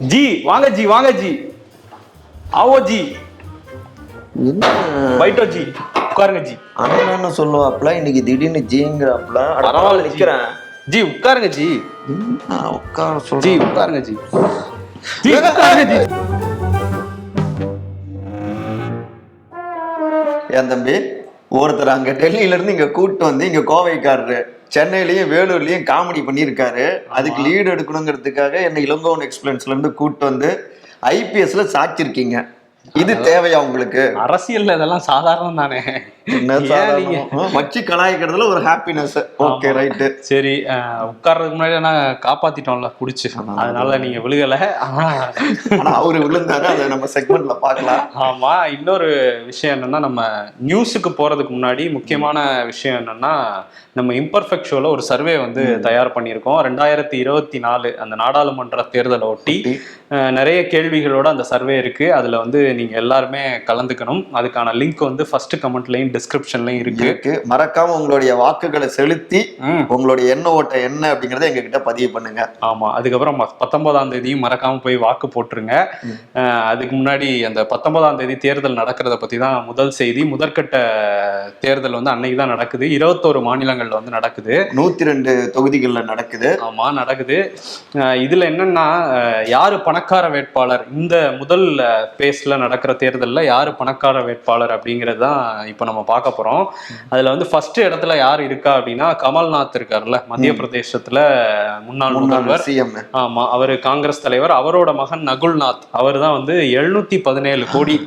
G வாங்க G வாங்க ஜி. ஆவோ ஜி. பைட்டோ ஜி. உட்காருங்க ஜி. அண்ணன்னு சொல்லுவாப்ல இன்னைக்கு திடீர்னு ஜிங்கிறாப்ல பரவாயில்ல ஜி. நிக்கிறேன். ஜி உட்காருங்க ஜி. உட்கார ஜி சொல்றேன் உட்காருங்க ஜி. ஜி உட்காருங்க ஜி. ஏன் தம்பி ஒருத்தர் அங்க டெல்லியில இருந்து இங்க கூட்டு வந்து இங்க கோவைக்காரரு. சென்னையிலயும் வேலூர்லயும் காமெடி பண்ணியிருக்காரு. அதுக்கு லீடு எடுக்கணுங்கிறதுக்காக என்ன இளங்கோவன் எக்ஸ்பிளன்ஸ்ல இருந்து கூட்டு வந்து ஐபிஎஸ்ல சாச்சிருக்கீங்க இது தேவையா உங்களுக்கு? அரசியல்ல இதெல்லாம் சாதாரணம் தானே. வச்சு கலாய்க்கிறதுல ஒரு ஹாப்பினஸ் ஓகே ரைட்டு சரி உட்கார்றதுக்கு முன்னாடி நான் காப்பாத்திட்டோம்ல குடிச்சு. அதனால நீங்க விழுகல. ஆனா அவரு விழுந்தாரு அதை நம்ம செக்மெண்ட்ல பார்க்கலாம். ஆமா இன்னொரு விஷயம் என்னன்னா நம்ம நியூஸுக்கு போறதுக்கு முன்னாடி முக்கியமான விஷயம் என்னன்னா நம்ம இம்பர்ஃபெக்ட் ஷோல ஒரு சர்வே வந்து தயார் பண்ணியிருக்கோம். ரெண்டாயிரத்தி இருபத்தி நாலு அந்த நாடாளுமன்ற தேர்தலை ஒட்டி. நிறைய கேள்விகளோட அந்த சர்வே இருக்கு. அதுல வந்து நீங்க எல்லாருமே கலந்துக்கணும். அதுக்கான லிங்க் வந்து ஃபர்ஸ்ட் கமெண்ட்லயும் டிஸ்கிரிப்ஷன்லயும் இருக்கு. இருக்கு. மறக்காம உங்களுடைய வாக்குகளை செலுத்தி உங்களுடைய எண்ண ஓட்ட என்ன அப்படிங்கறத எங்க கிட்ட பதிவு பண்ணுங்க. ஆமா. அதுக்கப்புறம் பத்தொன்பதாம் தேதியும் மறக்காம போய் வாக்கு போட்டுருங்க. அதுக்கு முன்னாடி அந்த பத்தொன்பதாம் தேதி தேர்தல் நடக்கிறத பத்தி தான் முதல் செய்தி. முதற்கட்ட தேர்தல் வந்து அன்னைக்கு தான் நடக்குது. இருபத்தோரு மாநிலங்கள்ல வந்து நடக்குது. நூத்தி ரெண்டு தொகுதிகள்ல நடக்குது. ஆமா நடக்குது. இதுல என்னன்னா யாரு பணக்கார வேட்பாளர் இந்த முதல் பேஸ்ல நடக்கிற தேர்தல்ல யாரு பணக்கார வேட்பாளர் அப்படிங்கிறது தான் இப்போ நம்ம பார்க்க போறோம். அதுல வந்து ஃபர்ஸ்ட் இடத்துல யார் இருக்கா அப்படின்னா கமல்நாத் இருக்கார்ல மத்திய பிரதேசத்துல முன்னாள் முதல்வர். சிஎம். ஆமா அவரு காங்கிரஸ் தலைவர். அவரோட மகன் நகுல்நாத். அவர் தான் வந்து எழுநூத்தி பதினேழு கோடி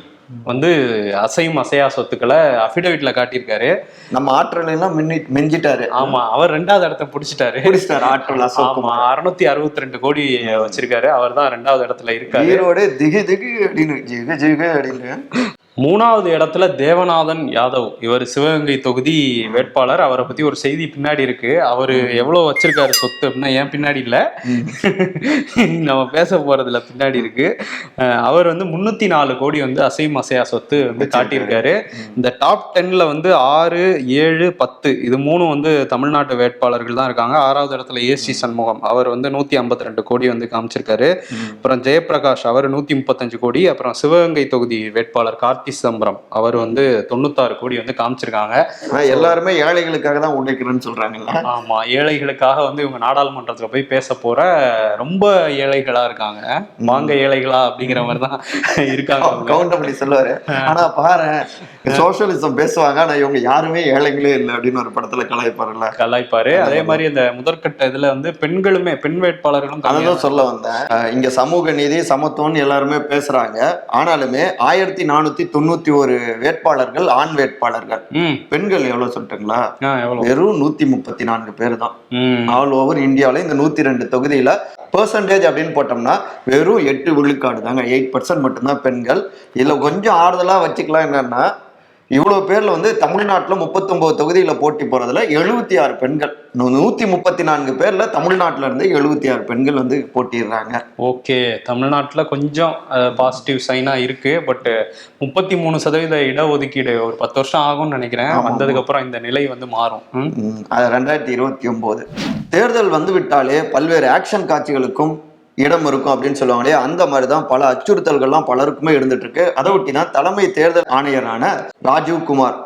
வந்து அசையும் அசையா சொத்துக்களை அபிடவிட்ல காட்டியிருக்காரு. நம்ம ஆற்றல் எல்லாம் மிஞ்சிட்டாரு. ஆமா அவர் ரெண்டாவது இடத்த பிடிச்சிட்டாரு. பிடிச்சிட்டாரு ஆற்றல் ஆமா அறுநூத்தி அறுபத்தி ரெண்டு கோடி வச்சிருக்காரு. அவர் தான் ரெண்டாவது இடத்துல இருக்காரு. ஈரோடு திகு திகு அப்படின்னு ஜிகு ஜிகு அப்படின்னு. மூணாவது இடத்துல தேவநாதன் யாதவ். இவர் சிவகங்கை தொகுதி வேட்பாளர். அவரை பத்தி ஒரு செய்தி பின்னாடி இருக்கு. அவரு எவ்வளவு வச்சிருக்காரு சொத்து அப்படின்னா ஏன் பின்னாடி இல்ல. நம்ம பேச போறதுல பின்னாடி இருக்கு. அவர் வந்து முன்னூத்தி நாலு கோடி வந்து அசையும் அசையா சொத்து வந்து காட்டியிருக்காரு. இந்த டாப் டென்ல வந்து ஆறு ஏழு பத்து இது மூணும் வந்து தமிழ்நாட்டு வேட்பாளர்கள் தான் இருக்காங்க. ஆறாவது இடத்துல ஏசி சண்முகம். அவர் வந்து நூத்தி ஐம்பத்தி ரெண்டு கோடி வந்து காமிச்சிருக்காரு. அப்புறம் ஜெயபிரகாஷ் அவர் நூத்தி முப்பத்தஞ்சு கோடி. அப்புறம் சிவகங்கை தொகுதி வேட்பாளர் கார்த்தி சிதம்பரம். அவர் வந்து தொண்ணூத்தாறு கோடி வந்து காமிச்சிருக்காங்க. எல்லாருமே ஏழைகளுக்காக தான் உழைக்கிறேன்னு சொல்றாங்கல்ல? ஆமா ஏழைகளுக்காக வந்து இவங்க நாடாளுமன்றத்துல போய் பேச போற ரொம்ப ஏழைகளா இருக்காங்க. வாங்க ஏழைகளா அப்படிங்கிற மாதிரி தான் இருக்காங்க அவங்க. கவுண்ட் அப்படி சொல்லுவாரு. ஆனா பாரு சோசியலிசம் பேசுவாங்க ஆனா இவங்க யாருமே ஏழைகளே இல்லை அப்படின்னு ஒரு படத்துல கலாய்ப்பாருல்ல. கலாய்ப்பாரு. அதே மாதிரி அந்த முதற்கட்ட இதுல வந்து பெண்களுமே பெண் வேட்பாளர்களும் அதான் சொல்ல வந்தேன். இங்க சமூக நீதி சமத்துவம்னு எல்லாருமே பேசுறாங்க. ஆனாலுமே ஆயிரத்தி நானூத்தி தொண்ணூத்தி ஒரு வேட்பாளர்கள் ஆண் வேட்பாளர்கள். பெண்கள் எவ்வளவு சொல்லிட்டுங்களா? வெறும் நூத்தி முப்பத்தி நான்கு பேர் தான். ஆல் ஓவர் இந்தியாவில் இந்த நூத்தி ரெண்டு தொகுதியில பெர்சன்டேஜ் அப்படின்னு போட்டோம்னா வெறும் எட்டு விழுக்காடு தாங்க. எயிட் பர்சன்ட் மட்டும்தான் பெண்கள். இதுல கொஞ்சம் ஆறுதலா வச்சுக்கலாம் என்னன்னா இவ்வளவு பேர்ல வந்து தமிழ்நாட்டுல முப்பத்தொன்பது தொகுதியில போட்டி போறதுல எழுபத்தி ஆறு பெண்கள். நூ- நூத்தி முப்பத்தி நான்கு பேர்ல தமிழ்நாட்டுல இருந்து எழுபத்தி ஆறு பெண்கள் வந்து போட்டிடுறாங்க ஓகே. தமிழ்நாட்டில் கொஞ்சம் பாசிட்டிவ் சைனாக இருக்கு. பட் முப்பத்தி மூணு சதவீத இடஒதுக்கீடு ஒரு பத்து வருஷம் ஆகும்னு நினைக்கிறேன். வந்ததுக்கப்புறம் இந்த நிலை வந்து மாறும். அது ரெண்டாயிரத்தி இருபத்தி ஒன்பது தேர்தல் வந்து விட்டாலே பல்வேறு ஆக்ஷன் காட்சிகளுக்கும் இடம் இருக்கும் அப்படின்னு சொல்லுவாங்களே அந்த மாதிரி தான் பல அச்சுறுத்தல்கள்லாம் பலருக்குமே இருந்துட்டு இருக்கு. அதை ஒட்டி தான் தலைமை தேர்தல் ஆணையரான ராஜீவ் குமார்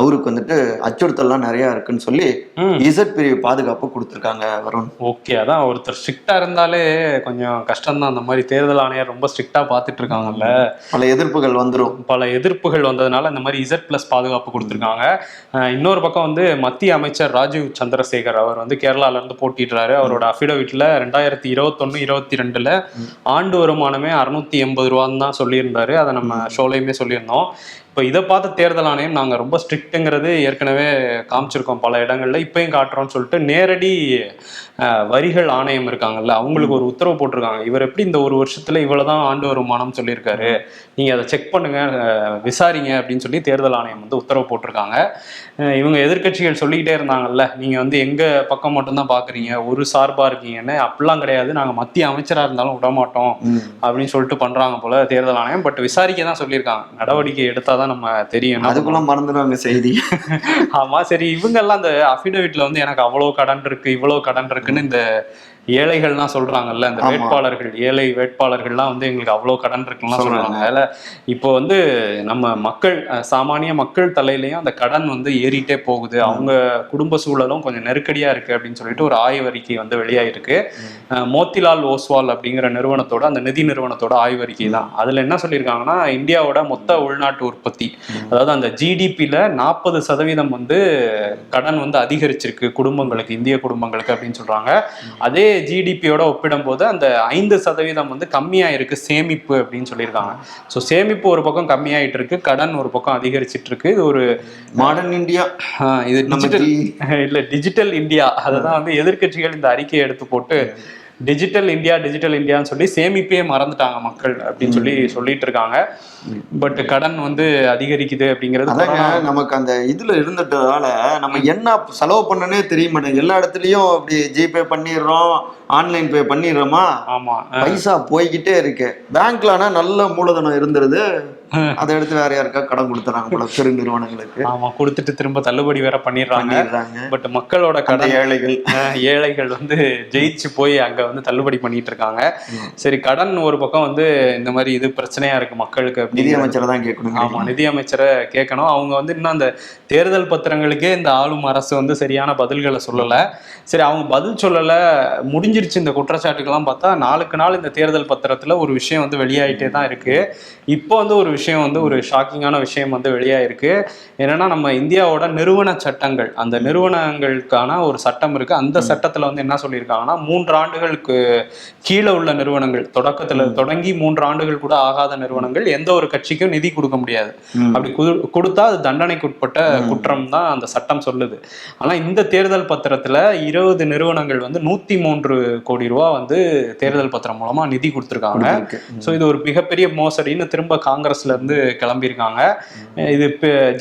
அவருக்கு வந்துட்டு அச்சுறுத்தல்லாம் நிறைய இருக்குன்னு சொல்லி இசட் பிரிவு பாதுகாப்பு கொடுத்துருக்காங்க வருண். ஓகே அதான் ஒருத்தர் ஸ்ட்ரிக்டா இருந்தாலே கொஞ்சம் கஷ்டம்தான். அந்த மாதிரி தேர்தல் ஆணையர் ரொம்ப ஸ்ட்ரிக்டா பார்த்துட்டு இருக்காங்கல்ல. பல எதிர்ப்புகள் வந்துரும். பல எதிர்ப்புகள் வந்ததுனால இந்த மாதிரி இசட் பிளஸ் பாதுகாப்பு கொடுத்துருக்காங்க. இன்னொரு பக்கம் வந்து மத்திய அமைச்சர் ராஜீவ் சந்திரசேகர் அவர் வந்து கேரளால இருந்து போட்டிடுறாரு அவரோட அஃபிடவிட்ல ரெண்டாயிரத்தி இருபத்தொன்னு இருபத்தி ரெண்டுல ஆண்டு வருமானமே அறுநூத்தி எண்பது ரூபான்னு தான் சொல்லியிருந்தாரு. அதை நம்ம ஷோலையுமே சொல்லியிருந்தோம். இப்போ இதை பார்த்து தேர்தல் ஆணையம் நாங்கள் ரொம்ப ஸ்ட்ரிக்ட்டுங்கிறது ஏற்கனவே காமிச்சிருக்கோம் பல இடங்களில். இப்பயும் காட்டுறோம்னு சொல்லிட்டு நேரடி வரிகள் ஆணையம் இருக்காங்கல்ல அவங்களுக்கு ஒரு உத்தரவு போட்டிருக்காங்க. இவர் எப்படி இந்த ஒரு வருஷத்துல இவ்வளவுதான் ஆண்டு வருமானம் சொல்லியிருக்காரு? நீங்க அதை செக் பண்ணுங்க விசாரிங்க அப்படின்னு சொல்லி தேர்தல் ஆணையம் வந்து உத்தரவு போட்டிருக்காங்க. இவங்க எதிர்க்கட்சிகள் சொல்லிக்கிட்டே இருந்தாங்கல்ல நீங்க வந்து எங்க பக்கம் மட்டும்தான் பாக்குறீங்க ஒரு சார்பா இருக்கீங்கன்னு அப்படிலாம் கிடையாது. நாங்க மத்திய அமைச்சரா இருந்தாலும் விட மாட்டோம் அப்படின்னு சொல்லிட்டு பண்றாங்க போல தேர்தல் ஆணையம். பட் விசாரிக்க தான் சொல்லியிருக்காங்க. நடவடிக்கை எடுத்தாதான் நம்ம தெரியும் அதுக்குள்ள மறந்துடுவாங்க செய்தி. ஆமா சரி இவங்க எல்லாம் அந்த அஃபிடவிட்ல வந்து எனக்கு அவ்வளவு கடன் இருக்கு இவ்வளவு கடன் இருக்குன்னு இந்த ஏழைகள்லாம் சொல்றாங்கல்ல ஆமா. வேட்பாளர்கள் ஏழை வேட்பாளர்கள்லாம் வந்து எங்களுக்கு அவ்வளோ கடன் இருக்குலாம் சொல்றாங்க. அதில் இப்போ வந்து நம்ம மக்கள் சாமானிய மக்கள் தலையிலயும் அந்த கடன் வந்து ஏறிட்டே போகுது. அவங்க குடும்ப சூழலும் கொஞ்சம் நெருக்கடியா இருக்கு அப்படின்னு சொல்லிட்டு ஒரு ஆய்வறிக்கை வந்து வெளியாயிருக்கு. மோத்திலால் ஓஸ்வால் அப்படிங்கிற நிறுவனத்தோட அந்த நிதி நிறுவனத்தோட ஆய்வறிக்கை தான். அதுல என்ன சொல்லியிருக்காங்கன்னா இந்தியாவோட மொத்த உள்நாட்டு உற்பத்தி அதாவது அந்த ஜிடிபியில் நாற்பது சதவீதம் வந்து கடன் வந்து அதிகரிச்சிருக்கு குடும்பங்களுக்கு இந்திய குடும்பங்களுக்கு அப்படின்னு சொல்றாங்க. அதே ஜிடிபியோட ஒப்பிடும்போது அந்த ஐந்து சதவீதம் வந்து கம்மியா இருக்கு சேமிப்பு அப்படின்னு சொல்லியிருக்காங்க. ஸோ சேமிப்பு ஒரு பக்கம் கம்மியாயிட்டு இருக்கு கடன் ஒரு பக்கம் அதிகரிச்சிட்டு இருக்கு. இது ஒரு மாடர்ன் இந்தியா இது டிஜிட்டல் இல்ல டிஜிட்டல் இந்தியா அதுதான் வந்து எதிர்க்கட்சிகள் இந்த அறிக்கையை எடுத்து போட்டு டிஜிட்டல் இந்தியா டிஜிட்டல் இந்தியான்னு சொல்லி சேமிப்பே மறந்துட்டாங்க மக்கள் அப்படின்னு சொல்லி சொல்லிட்டு இருக்காங்க பட் கடன் வந்து அதிகரிக்குது அப்படிங்கிறது நமக்கு அந்த இதுல இருந்துட்டதால நம்ம என்ன செலவு பண்ணனே தெரிய மாட்டேங்குது. எல்லா இடத்துலயும் அப்படி ஜிபே பண்ணிடுறோம் ஆன்லைன் பே பண்ணிடுறோமா? ஆமா. பைசா போய்கிட்டே இருக்கு. பேங்க்லனா நல்ல மூலதனம் இருந்துருது. அதை எடுத்து வேற யாருக்கா கடன் கொடுத்துறாங்க போல பெரு நிறுவனங்களுக்கு. ஆமா கொடுத்துட்டு திரும்ப தள்ளுபடி வேற பண்ணிடுறாங்க. பட் மக்களோட கடன் ஏழைகள். ஏழைகள் வந்து ஜெயிச்சு போய் அங்க வந்து தள்ளுபடி பண்ணிட்டு இருக்காங்க சரி கடன் ஒரு பக்கம் வந்து இந்த மாதிரி இது பிரச்சனையா இருக்கு மக்களுக்கு நிதி அப்படிங்கிற அமைச்சரை தான் கேட்கணும் ஆமா நிதியமைச்சரை கேட்கணும். அவங்க வந்து இன்னும் அந்த தேர்தல் பத்திரங்களுக்கே இந்த ஆளும் அரசு வந்து சரியான பதில்களை சொல்லல. சரி அவங்க பதில் சொல்லல. முடிஞ்சிருச்சு இந்த குற்றச்சாட்டுக்கெல்லாம் பார்த்தா நாளுக்கு நாள் இந்த தேர்தல் பத்திரத்துல ஒரு விஷயம் வந்து வெளியாயிட்டே தான் இருக்கு. இப்போ வந்து ஒரு விஷயம் வந்து ஒரு ஷாக்கிங்கான விஷயம் வந்து வெளியாயிருக்கு என்னன்னா நம்ம இந்தியாவோட நிறுவன சட்டங்கள் அந்த நிறுவனங்களுக்கான ஒரு சட்டம் இருக்கு. அந்த சட்டத்துல வந்து என்ன சொல்லியிருக்காங்கன்னா மூன்று ஆண்டுகளுக்கு கீழே உள்ள நிறுவனங்கள் தொடக்கத்துல தொடங்கி மூன்று ஆண்டுகள் கூட ஆகாத நிறுவனங்கள் எந்த ஒரு கட்சிக்கும் நிதி கொடுக்க முடியாது. அப்படி குடு- கொடுத்தா அது தண்டனைக்குட்பட்ட குற்றம் தான் அந்த சட்டம் சொல்லுது. ஆனா இந்த தேர்தல் பத்திரத்துல இருபது நிறுவனங்கள் வந்து நூத்தி மூன்று கோடி ரூபா வந்து தேர்தல் பத்திரம் மூலமா நிதி கொடுத்திருக்காங்க. ஸோ இது ஒரு மிகப்பெரிய மோசடின்னு திரும்ப காங்கிரஸ்ல இருந்து கிளம்பியிருக்காங்க. இது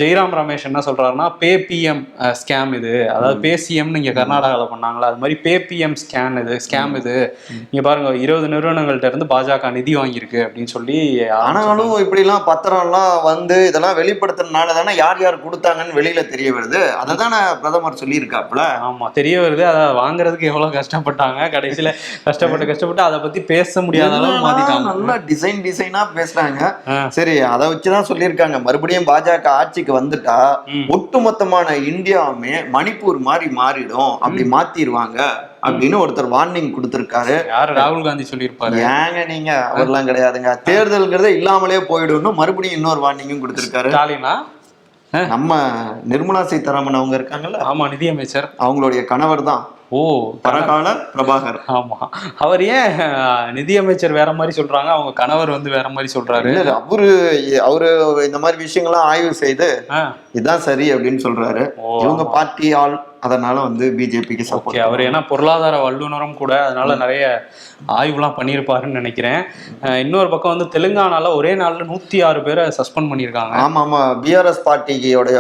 ஜெய்ராம் ரமேஷ் என்ன சொல்றாருன்னா பே பிஎம் ஸ்கேம் இது. அதாவது பே சிஎம்னு இங்க கர்நாடகாவில் பண்ணாங்களா அது மாதிரி பே பிஎம் ஸ்கேன் இது ஸ்கேம் இது. இங்க பாருங்க இருபது நிறுவனங்கள்ட்ட இருந்து பாஜக நிதி வாங்கியிருக்கு அப்படின்னு சொல்லி ஆனாலும் இப்படி எல்லாம் பத்திரம் எல்லாம் வந்து இதெல்லாம் வெளிப்படுத்துறதுனால தானே யார் யார் கொடுத்தாங்கன்னு வெளியில தெரிய வருது. அதை தானே பிரதமர் சொல்லியிருக்காப்புல. ஆமா தெரிய வருது. அதை வாங்குறதுக்கு எவ்வளவு கஷ்டப்பட்டாங்க. கடைசியில கஷ்டப்பட்டு கஷ்டப்பட்டு அதை பத்தி பேச முடியாத அளவு மாத்திட்டாங்க. நல்லா டிசைன் டிசைனா பேசுறாங்க. ஆ. சரி அதை வச்சுதான் சொல்லியிருக்காங்க. மறுபடியும் பாஜக ஆட்சிக்கு வந்துட்டா. ஒட்டுமொத்தமான இந்தியாவுமே மணிப்பூர் மாதிரி மாறிடும். அப்படி மாத்திடுவாங்க அப்படின்னு ஒருத்தர் வார்னிங் கொடுத்திருக்காரு. யாரு? ராகுல் காந்தி சொல்லியிருப்பாரு. ஏங்க நீங்க? அவர்லாம் கிடையாதுங்க. தேர்தல்ங்கிறதே இல்லாமலே போயிடும்னு மறுபடியும் இன்னொரு வார்னிங்கும் கொடுத்திருக்காரு. ஸ்டாலினா? நம்ம நிர்மலா சீதாராமன் அவங்க இருக்காங்கல்ல? ஆமா நிதியமைச்சர். அவங்களுடைய கணவர் தான். ஓ பரகால பிரபாகர். ஆமா. அவர் ஏன் நிதியமைச்சர் வேற மாதிரி சொல்றாங்க? அவங்க கணவர் வந்து வேற மாதிரி சொல்றாரு. அவரு அவரு இந்த மாதிரி விஷயங்கள்லாம் ஆய்வு செய்து ஆ, இதுதான் சரி அப்படின்னு சொல்றாரு. இவங்க பார்ட்டி ஆள் அதனால வந்து பிஜேபிக்கு சப்போர்ட் அவர் ஏன்னா பொருளாதார வல்லுநரும் கூட அதனால நிறைய ஆய்வுலாம் பண்ணியிருப்பாருன்னு நினைக்கிறேன். இன்னொரு பக்கம் வந்து தெலுங்கானால ஒரே நாள்ல நூத்தி ஆறு பேரை சஸ்பெண்ட் பண்ணியிருக்காங்க. ஆமா ஆமா. பிஆர்எஸ் பார்ட்டியோடைய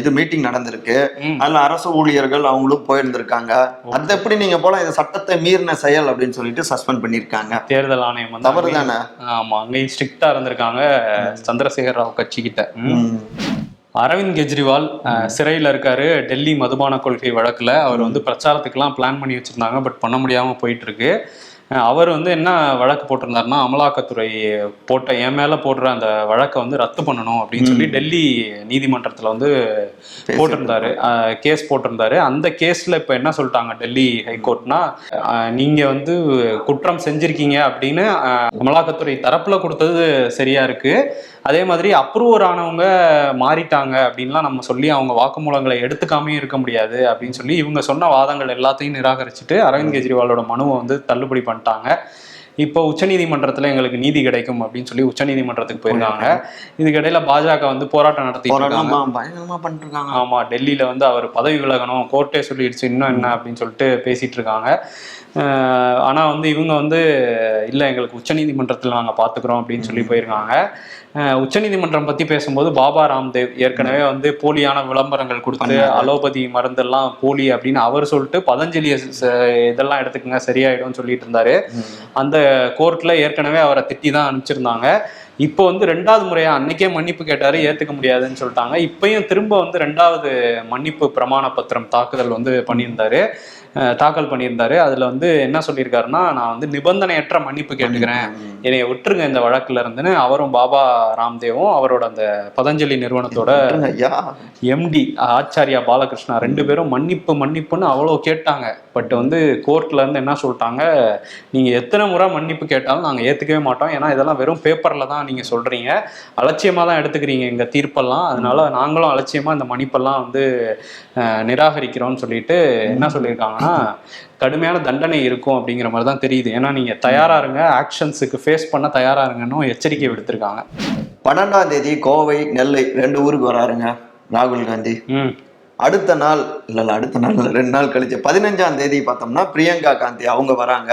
இது மீட்டிங் நடந்திருக்கு. அதுல அரசு ஊழியர்கள் அவங்களும் போயிருந்திருக்காங்க. அது எப்படி நீங்க போல இந்த சட்டத்தை மீறின செயல் அப்படின்னு சொல்லிட்டு சஸ்பெண்ட் பண்ணிருக்காங்க தேர்தல் ஆணையம் வந்து தவறு தானே ஆமா அங்கேயும் ஸ்ட்ரிக்டா இருந்திருக்காங்க சந்திரசேகர் ராவ் கட்சி கிட்ட. அரவிந்த் கெஜ்ரிவால் சிறையில இருக்காரு. டெல்லி மதுபான கொள்கை வழக்குல அவர் வந்து பிரச்சாரத்துக்குலாம் பிளான் பண்ணி வச்சிருந்தாங்க. பட் பண்ண முடியாம போயிட்டு இருக்கு அஹ், அவர் வந்து என்ன வழக்கு போட்டிருந்தாருன்னா அமலாக்கத்துறை போட்ட என் மேல போடுற அந்த வழக்கை வந்து ரத்து பண்ணணும் அப்படின்னு சொல்லி டெல்லி நீதிமன்றத்துல வந்து போட்டிருந்தாரு. கேஸ் போட்டிருந்தாரு. அந்த கேஸ்ல இப்ப என்ன சொல்லிட்டாங்க டெல்லி ஹைகோர்ட்னா அஹ், நீங்க வந்து குற்றம் செஞ்சிருக்கீங்க அப்படின்னு அமலாக்கத்துறை தரப்புல கொடுத்தது சரியா இருக்கு. அதே மாதிரி அப்ரூவர் ஆனவங்க மாறிட்டாங்க அப்படின்லாம் நம்ம சொல்லி அவங்க வாக்குமூலங்களை எடுத்துக்காமே இருக்க முடியாது அப்படின்னு சொல்லி இவங்க சொன்ன வாதங்கள் எல்லாத்தையும் நிராகரிச்சுட்டு அரவிந்த் கெஜ்ரிவாலோட மனுவை வந்து தள்ளுபடி பண்ணிட்டாங்க. இப்போ உச்சநீதிமன்றத்துல எங்களுக்கு நீதி கிடைக்கும் அப்படின்னு சொல்லி உச்சநீதிமன்றத்துக்கு போயிருக்காங்க. இதுக்கிடையில பாஜக வந்து போராட்டம் போராட்டம் பயங்கரமா பண்ணிட்டு இருக்காங்க ஆமா டெல்லியில வந்து அவர் பதவி விலகணும் கோர்ட்டே சொல்லிடுச்சு இன்னும் என்ன அப்படின்னு சொல்லிட்டு பேசிட்டு இருக்காங்க. அஹ் ஆனா வந்து இவங்க வந்து இல்ல எங்களுக்கு உச்சநீதிமன்றத்தில் நாங்க பாத்துக்கிறோம் அப்படின்னு சொல்லி போயிருக்காங்க. உச்சநீதிமன்றம் பத்தி பேசும்போது பாபா ராம்தேவ் ஏற்கனவே வந்து போலியான விளம்பரங்கள் கொடுத்து. அலோபதி மருந்தெல்லாம் போலி அப்படின்னு அவர் சொல்லிட்டு பதஞ்சலி ச- இதெல்லாம் எடுத்துக்கங்க சரியாயிடும்னு சொல்லிட்டு இருந்தாரு. அந்த கோர்ட்ல ஏற்கனவே அவரை திட்டி தான் அனுப்பிச்சிருந்தாங்க. இப்போ வந்து ரெண்டாவது முறையா அன்னைக்கே மன்னிப்பு கேட்டாரு ஏத்துக்க முடியாதுன்னு சொல்லிட்டாங்க. இப்பயும் திரும்ப வந்து ரெண்டாவது மன்னிப்பு பிரமாண பத்திரம் தாக்குதல் வந்து பண்ணியிருந்தாரு. தாக்கல் பண்ணியிருந்தாரு. அதுல வந்து என்ன சொல்லியிருக்காருன்னா நான் வந்து நிபந்தனையற்ற மன்னிப்பு கேட்டுக்கிறேன். என்னைய விட்டுருங்க இந்த வழக்குல இருந்துன்னு அவரும் பாபா ராம்தேவும் அவரோட அந்த பதஞ்சலி நிறுவனத்தோட எம்டி ஆச்சாரியா பாலகிருஷ்ணா ரெண்டு பேரும் மன்னிப்பு மன்னிப்புன்னு அவ்வளோ கேட்டாங்க. பட் வந்து கோர்ட்ல இருந்து என்ன சொல்லிட்டாங்க நீங்க எத்தனை முறை மன்னிப்பு கேட்டாலும் நாங்க ஏத்துக்கவே மாட்டோம். ஏன்னா இதெல்லாம் வெறும் பேப்பர்ல தான் நீங்க சொல்றீங்க. அலட்சியமா தான் எடுத்துக்கிறீங்க எங்க தீர்ப்பெல்லாம். அதனால நாங்களும் அலட்சியமா இந்த மன்னிப்பெல்லாம் வந்து நிராகரிக்கிறோம்னு சொல்லிட்டு என்ன சொல்லியிருக்காங்கன்னா கடுமையான தண்டனை இருக்கும் அப்படிங்கிற மாதிரி தான் தெரியுது. ஏன்னா நீங்க தயாரா இருங்க ஆக்ஷன்ஸுக்கு ஃபேஸ் பண்ண தயாரா இருங்கன்னு எச்சரிக்கை விடுத்திருக்காங்க. பன்னெண்டாம் தேதி கோவை நெல்லை ரெண்டு ஊருக்கு வராருங்க ராகுல் காந்தி. ம். அடுத்த நாள் இல்ல இல்ல அடுத்த நாள் ரெண்டு நாள் கழிச்சு பதினஞ்சாம் தேதி பார்த்தோம்னா பிரியங்கா காந்தி அவங்க வராங்க.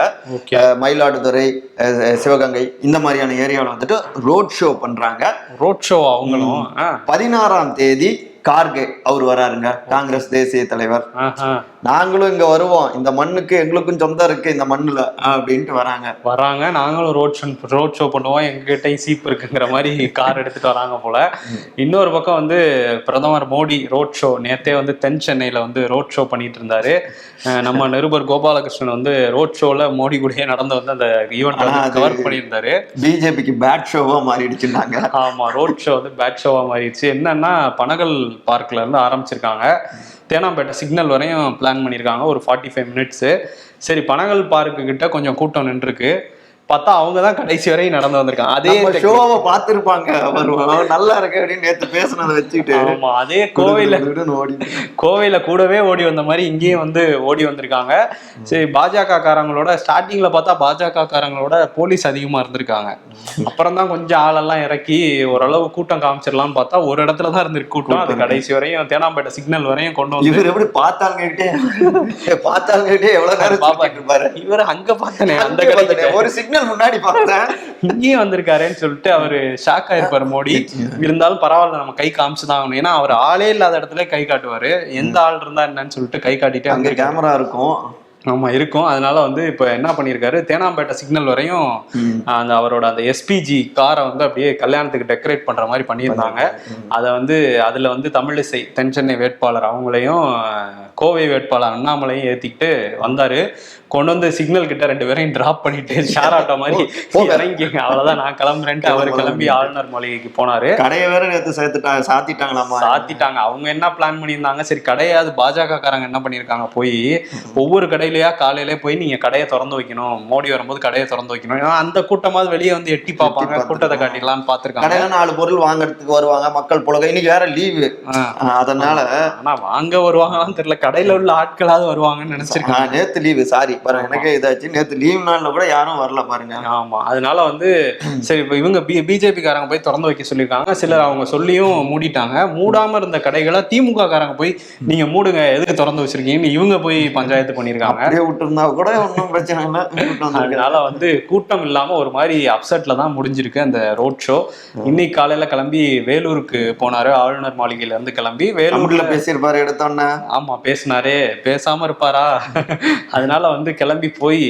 மயிலாடுதுறை சிவகங்கை இந்த மாதிரியான ஏரியாவில் வந்துட்டு ரோட் ஷோ பண்றாங்க. ரோட் ஷோ அவங்களும் பதினாறாம் தேதி கார்கே அவர் வராருங்க. காங்கிரஸ் தேசிய தலைவர். ஆஹா. நாங்களும் இங்க வருவோம். இந்த மண்ணுக்கு எங்களுக்கும் சொந்தம் இருக்கு இந்த மண்ணுல அப்படின்ட்டு வராங்க. வராங்க. நாங்களும் ரோட் ஷோ ரோட் ஷோ பண்ணுவோம். எங்ககிட்டயும் சீப் இருக்குங்கிற மாதிரி கார் எடுத்துட்டு வராங்க போல. இன்னொரு பக்கம் வந்து பிரதமர் மோடி ரோட் ஷோ நேத்தே வந்து தென் சென்னையில வந்து ரோட் ஷோ பண்ணிட்டு இருந்தாரு நம்ம நிருபர் கோபாலகிருஷ்ணன் வந்து ரோட் ஷோல மோடி கூடயே நடந்து வந்து அந்த ஈவெண்ட் வந்து கவர் பண்ணியிருந்தாரு. பிஜேபிக்கு பேட் ஷோவா மாறிடுச்சுன்னாங்க. ஆமா ரோட் ஷோ வந்து பேட் ஷோவா மாறிடுச்சு. என்னன்னா பனகல் பார்க்கில் இருந்து ஆரம்பிச்சிருக்காங்க. தேனாம்பேட்டை சிக்னல் வரையும் பிளான் பண்ணியிருக்காங்க ஒரு ஃபார்ட்டி ஃபைவ் மினிட்ஸு சரி பனகல் பார்க்கு கிட்ட கொஞ்சம் கூட்டம் நின்றுருக்கு. பார்த்தா அவங்க தான் கடைசி வரையும் நடந்து வந்திருக்காங்க. அதே. ஷோவை பார்த்திருப்பாங்க வருவோம் நல்லா இருக்கு அப்படின்னு நேத்து பேசுனதை வச்சுக்கிட்டு ஆமா அதே கோவையில ஓடி கோவையில கூடவே ஓடி வந்த மாதிரி இங்கேயும் வந்து ஓடி வந்திருக்காங்க. சரி பாஜக காரங்களோட ஸ்டார்டிங்ல பார்த்தா பாஜக காரங்களோட போலீஸ் அதிகமா இருந்திருக்காங்க. அப்புறம் தான் கொஞ்சம் ஆளெல்லாம் இறக்கி ஓரளவு கூட்டம் காமிச்சிடலாம்னு பார்த்தா ஒரு இடத்துல தான் இருந்திருக்கு கூட்டம். அது கடைசி வரையும் தேனாம்பேட்டை சிக்னல் வரையும் கொண்டு வந்து இவர் எப்படி பார்த்தாங்ககிட்டே பார்த்தாங்ககிட்டே எவ்வளவு நேரம் பாப்பா சுத்திட்டு இருப்பாரு? இவர் அங்க பார்த்தனே அந்த ஒரு சிக்னல் முன்னாடி பார்த்தேன். இங்கேயும் வந்திருக்காருன்னு சொல்லிட்டு அவரு ஷாக் ஆயிருப்பாரு மோடி. இருந்தாலும் பரவாயில்ல நம்ம கை காமிச்சுதான் ஆகணும். ஏன்னா அவர் ஆளே இல்லாத இடத்துல கை காட்டுவாரு. எந்த ஆள் இருந்தா என்னன்னு சொல்லிட்டு கை காட்டிட்டு அங்க கேமரா இருக்கும். ஆமா இருக்கும். அதனால வந்து இப்ப என்ன பண்ணிருக்காரு? தேனாம்பேட்டை சிக்னல் வரையும் அந்த அவரோட அந்த எஸ்பிஜி காரை வந்து அப்படியே கல்யாணத்துக்கு டெக்கரேட் பண்ற மாதிரி பண்ணியிருந்தாங்க. அதை வந்து அதுல வந்து தமிழிசை தென் சென்னை வேட்பாளர் அவங்களையும் கோவை வேட்பாளர் அண்ணாமலையும் ஏத்திக்கிட்டு வந்தாரு. கொண்டு வந்து சிக்னல் கிட்ட ரெண்டு பேரையும் டிராப் பண்ணிட்டு ஷேர் ஆட்டோ மாதிரி. இறங்கிங்க. அவ்வளவுதான் நான் கிளம்புறேன்ட்டு அவர் கிளம்பி ஆளுநர் மாளிகைக்கு போனாரு. கடையை வேற நேத்து சேர்த்துட்டாங்க சாத்திட்டாங்களாமா? சாத்திட்டாங்க. அவங்க என்ன பிளான் பண்ணியிருந்தாங்க? சரி கடையாவது பாஜக காரங்க என்ன பண்ணியிருக்காங்க? போய் ஒவ்வொரு கடையிலயா காலையில போய் நீங்க கடையை திறந்து வைக்கணும். மோடி வரும்போது கடையை திறந்து வைக்கணும். ஏன்னா அந்த கூட்டமாவது வெளியே வந்து எட்டி பார்ப்பாங்க. கூட்டத்தை காட்டிடலாம்னு பார்த்திருக்காங்க. கடையில நாலு பொருள் வாங்குறதுக்கு வருவாங்க. மக்கள் புலக. இன்னைக்கு வேற லீவு அதனால ஆனா வாங்க வருவாங்களான்னு தெரியல. கடையில உள்ள ஆட்களாவது வருவாங்கன்னு நினைச்சிருக்காங்க. நேத்து லீவு சாரி பாருங்க எனக்கே இதாச்சு. நேத்து லீவ் நாள்ல கூட யாரும் வரல பாருங்க. ஆமா. அதனால வந்து சரி இப்ப இவங்க பி பிஜேபி காரங்க போய் திறந்து வைக்க சொல்லியிருக்காங்க. சிலர் அவங்க சொல்லியும் மூடிட்டாங்க. மூடாம இருந்த கடைகளை திமுக காரங்க போய் நீங்க மூடுங்க. எதுக்கு திறந்து வச்சிருக்கீங்கன்னு இவங்க போய் பஞ்சாயத்து பண்ணியிருக்காங்க. அப்படியே விட்டுருந்தா கூட ஒன்றும் பிரச்சனை இல்லை. அதனால வந்து கூட்டம் இல்லாம ஒரு மாதிரி அப்செட்ல தான் முடிஞ்சிருக்கு அந்த ரோட் ஷோ இன்னைக்கு காலையில கிளம்பி வேலூருக்கு போனாரு. ஆளுநர் மாளிகையில இருந்து கிளம்பி வேலூர்ல பேசியிருப்பாரு எடுத்தோன்னே. ஆமா பேசினாரே. பேசாம இருப்பாரா? அதனால வந்து கிளம்பி போய்